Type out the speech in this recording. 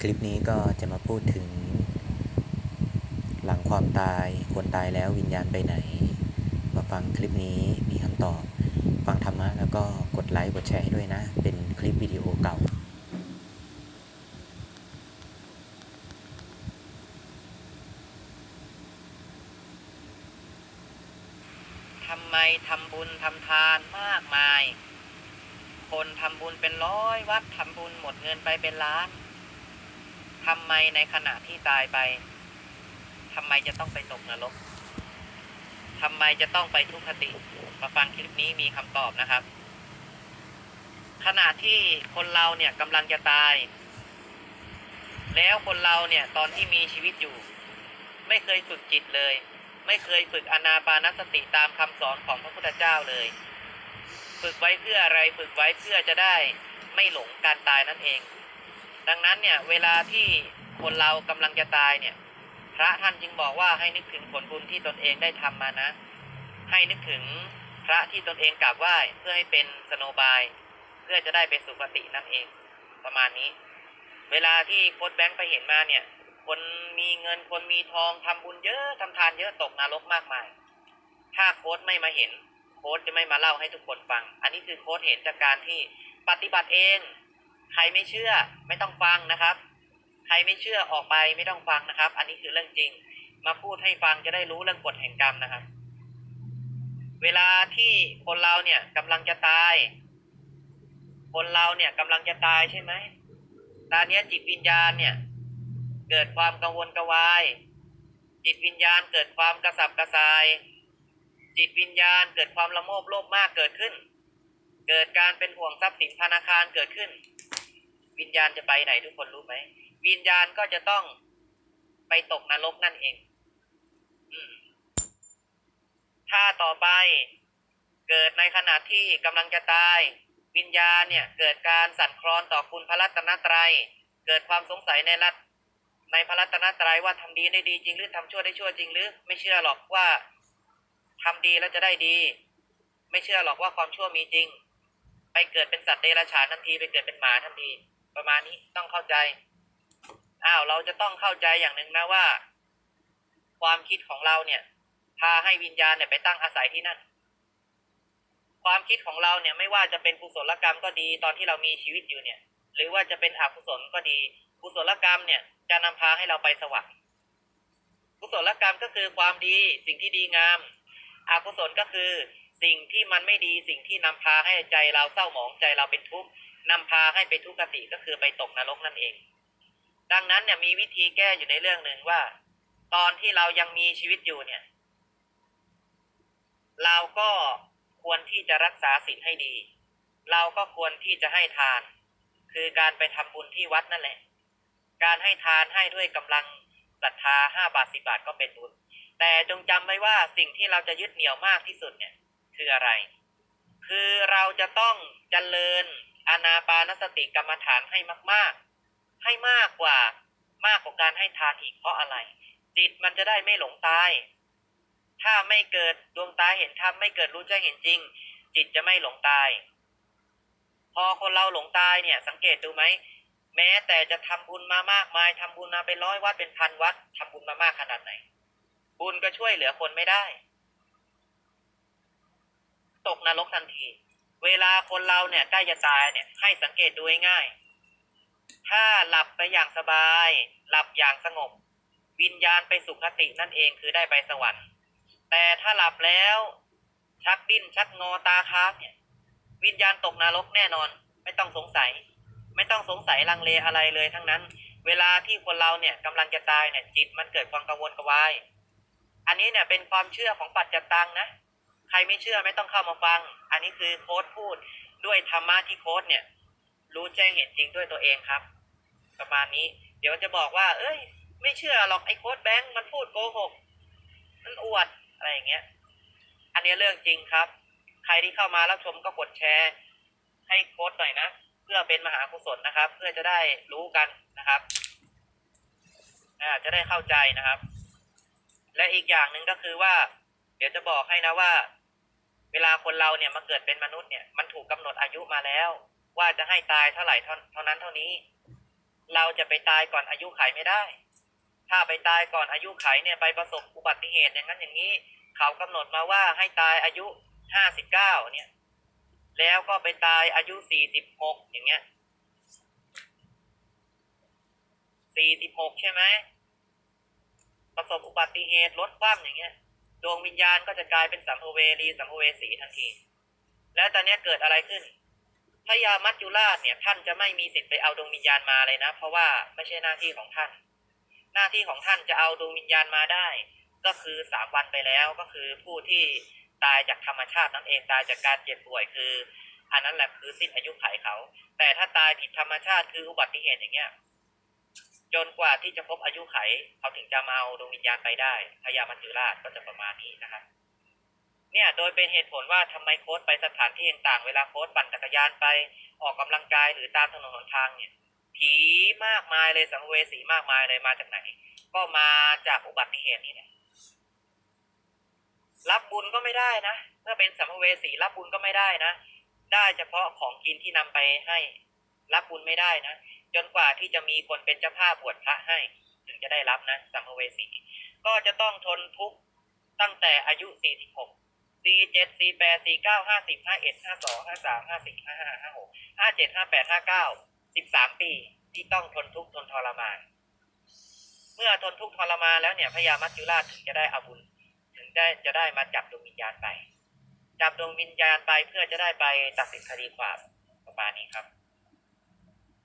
คลิปนี้ก็จะมาพูดถึง หลังความตายคนตายแล้ววิญญาณไปไหน มาฟังคลิปนี้มีคำตอบ ฟังธรรมะแล้วก็กดไลค์กดแชร์ให้ด้วยนะ เป็นคลิปวิดีโอเก่า ทำไมทำบุญทำทานมากมาย คนทำบุญเป็นร้อยวัดทำบุญหมดเงินไปเป็นล้าน ทำไมในขณะที่ตายไปทำไมจะต้องไปตกนรกทำไมจะต้องไปทุกขติ มาฟังคลิปนี้มีคำตอบนะครับ ขณะที่คนเราเนี่ยกำลังจะตาย แล้วคนเราเนี่ยตอนที่มีชีวิตอยู่ ไม่เคยฝึกจิตเลย ไม่เคยฝึกอนาปานสติตามคำสอนของพระพุทธเจ้าเลย ฝึกไว้เพื่ออะไรฝึกไว้เพื่อจะได้ไม่หลงการตายนั่นเอง ดังนั้นเนี่ยเวลาที่คนเรากำลังจะตายเนี่ย พระท่านจึงบอกว่าให้นึกถึงผลบุญที่ตนเองได้ทำมานะ ให้นึกถึงพระที่ตนเองกราบไหว้เพื่อให้เป็นสโนบาย เพื่อจะได้ไปสุคตินั่นเอง ประมาณนี้ เวลาที่โค้ดแบงค์ไปเห็นมาเนี่ย คนมีเงินคนมีทองทำบุญเยอะทำทานเยอะตกนรกมากมาย ถ้าโค้ดไม่มาเห็น โค้ดจะไม่มาเล่าให้ทุกคนฟัง อันนี้คือโค้ดเห็นจากการที่ปฏิบัติเอง ใครไม่เชื่อไม่ต้องฟังนะครับ ใครไม่เชื่อออกไปไม่ต้องฟังนะครับ อันนี้คือเรื่องจริง มาพูดให้ฟังจะได้รู้เรื่องกฎแห่งกรรมนะครับ เวลาที่คนเราเนี่ยกำลังจะตาย คนเราเนี่ยกำลังจะตายใช่ไหมตอนนี้จิตวิญญาณเนี่ย เกิดความกังวลกระวาย จิตวิญญาณเกิดความกระสับกระส่าย จิตวิญญาณเกิดความละโมบโลภมากเกิดขึ้น เกิดการเป็นห่วงทรัพย์สินธนาคารเกิดขึ้น วิญญาณจะไปไหนทุกคนรู้ไหมวิญญาณก็จะต้องไปตกนรกนั่นเอง อืม ถ้าต่อไปเกิดในขณะที่กำลังจะตาย วิญญาณเนี่ย เกิดการสั่นคลอนต่อคุณพระรัตนตรัย เกิดความสงสัยในรัตในพระรัตนตรัยว่าทำดีได้ดีจริงหรือทำชั่วได้ชั่วจริงหรือ ไม่เชื่อหรอกว่าทำดีแล้วจะได้ดี ไม่เชื่อหรอกว่าความชั่วมีจริง ไปเกิดเป็นสัตว์เดรัจฉานทันทีไปเกิดเป็นหมาทันที ประมาณนี้ต้องเข้าใจ อ้าวเราจะต้องเข้าใจอย่างหนึ่งนะว่า ความคิดของเราเนี่ย พาให้วิญญาณเนี่ยไปตั้งอาศัยที่นั่น ความคิดของเราเนี่ยไม่ว่าจะเป็นกุศลกรรมก็ดีตอนที่เรามีชีวิตอยู่เนี่ย หรือว่าจะเป็นอกุศลก็ดี กุศลกรรมเนี่ย จะนำพาให้เราไปสวรรค์กุศลกรรมก็คือความดีสิ่งที่ดีงามอกุศลก็คือสิ่งที่มันไม่ดีสิ่งที่นำพาให้ใจเราเศร้าหมองใจเราเป็นทุกข์ นำพาให้ไปทุกขติก็คือไปตกนรกนั่นเอง ดังนั้นเนี่ยมีวิธีแก้อยู่ในเรื่องหนึ่งว่า ตอนที่เรายังมีชีวิตอยู่เนี่ย เราก็ควรที่จะรักษาศีลให้ดี เราก็ควรที่จะให้ทาน คือการไปทำบุญที่วัดนั่นแหละ การให้ทานให้ด้วยกำลังศรัทธาห้าบาทสิบาทก็เป็นบุญ แต่จงจำไว้ว่าสิ่งที่เราจะยึดเหนี่ยวมากที่สุดเนี่ย คืออะไร คือเราจะต้องเจริญ อานาปานสติกรรมฐานให้มาก ๆ ให้มากกว่ามากกว่าการให้ทานอีกเพราะอะไร จิตมันจะได้ไม่หลงตาย ถ้าไม่เกิดดวงตาเห็นธรรมไม่เกิดรู้แจ้งเห็นจริง จิตจะไม่หลงตาย พอคนเราหลงตายเนี่ย สังเกตดูไหมแม้แต่จะทำบุญมามากมายทำบุญมาเป็นร้อยวัดเป็นพันวัดทำบุญมามากขนาดไหน บุญก็ช่วยเหลือคนไม่ได้ ตกนรกทันที เวลาคนเราเนี่ยใกล้จะตายเนี่ย ให้สังเกตดูง่าย ถ้าหลับไปอย่างสบาย หลับอย่างสงบ วิญญาณไปสุคตินั่นเองคือได้ไปสวรรค์ แต่ถ้าหลับแล้ว ชักดิ้นชักงอตาค้างเนี่ย วิญญาณตกนรกแน่นอน ไม่ต้องสงสัย ไม่ต้องสงสัยลังเลอะไรเลยทั้งนั้น เวลาที่คนเราเนี่ยกำลังจะตายเนี่ยจิตมันเกิดความกังวลกระวาย อันนี้เนี่ยเป็นความเชื่อของปัจจตังนะ ใครไม่เชื่อไม่ต้องเข้ามาฟัง อันนี้คือโค้ดพูดด้วยธรรมะที่โค้ดเนี่ย รู้แจ้งเห็นจริงด้วยตัวเองครับ ประมาณนี้ เดี๋ยวจะบอกว่า เอ้ย ไม่เชื่อหรอกไอ้โค้ดแบงค์มันพูดโกหกมันอวดอะไรอย่างเงี้ย อันนี้เรื่องจริงครับ ใครที่เข้ามารับชมก็กดแชร์ ให้โค้ดหน่อยนะเพื่อเป็นมหากุศลนะครับ เพื่อจะได้รู้กันนะครับจะได้เข้าใจนะครับ และอีกอย่างหนึ่งก็คือว่า เดี๋ยวจะบอกให้นะว่า เวลาคนเราเนี่ยมาเกิดเป็นมนุษย์เนี่ยมันถูกกำหนดอายุมาแล้ว ว่าจะให้ตายเท่าไหร่เท่านั้นเท่านี้ เราจะไปตายก่อนอายุไขไม่ได้ ถ้าไปตายก่อนอายุไขเนี่ยไปประสบอุบัติเหตุอย่างนั้นอย่างนี้ เขากำหนดมาว่าให้ตายอายุห้าสิบเก้าเนี่ย แล้วก็ไปตายอายุสี่สิบหกอย่างเงี้ยสี่สิบหกใช่ไหมประสบอุบัติเหตุรถคว่ำอย่างเงี้ย ดวงวิญญาณก็จะกลายเป็นสัมภเวรีสัมภเวสีทันที แล้วตอนนี้เกิดอะไรขึ้นพระยามัจจุราชเนี่ยท่านจะไม่มีสิทธิ์ไปเอาดวงวิญญาณมาเลยนะ เพราะว่าไม่ใช่หน้าที่ของท่าน หน้าที่ของท่านจะเอาดวงวิญญาณมาได้ ก็คือสามวันไปแล้วก็คือผู้ที่ตายจากธรรมชาตินั่นเองตายจากการเจ็บป่วยคือ อันนั้นแหละคือสิ้นอายุไขเขา แต่ถ้าตายผิดธรรมชาติคืออุบัติเหตุอย่างเงี้ย จนกว่าที่จะครบอายุไขเขาถึงจะมาเอาดวงวิญญาณไปได้พญามัจจุราชก็จะประมาณนี้นะครับ เนี่ยโดยเป็นเหตุผลว่าทำไมโค้ดไปสถานที่ต่างๆ เวลาโค้ดปั่นจักรยานไปออกกำลังกายหรือตามถนนหนทางเนี่ยผีมากมายเลยสัมภเวสีมากมายเลยมาจากไหน ก็มาจากอุบัติเหตุนี่แหละรับบุญก็ไม่ได้นะเมื่อเป็นสัมภเวสีรับบุญก็ไม่ได้นะ ได้เฉพาะของกินที่นำไปให้ รับบุญไม่ได้นะ จนกว่าที่จะมีคนเป็นเจ้าภาพบวชพระให้ ถึงจะได้รับนะสัมภเวสี ก็จะต้องทนทุกข์ตั้งแต่อายุ 46 47 48 49 50 51 52 53 54 55 56 57 58 59 13 ปีที่ต้องทนทุกข์ทนทรมาน เมื่อทนทุกข์ทรมานแล้วเนี่ยพญามัจจุราชถึงจะได้อาบุญ ถึงได้จะได้มาจับดวงวิญญาณไป จับดวงวิญญาณไปเพื่อจะได้ไปตัดสินคดีความประมาณนี้ครับ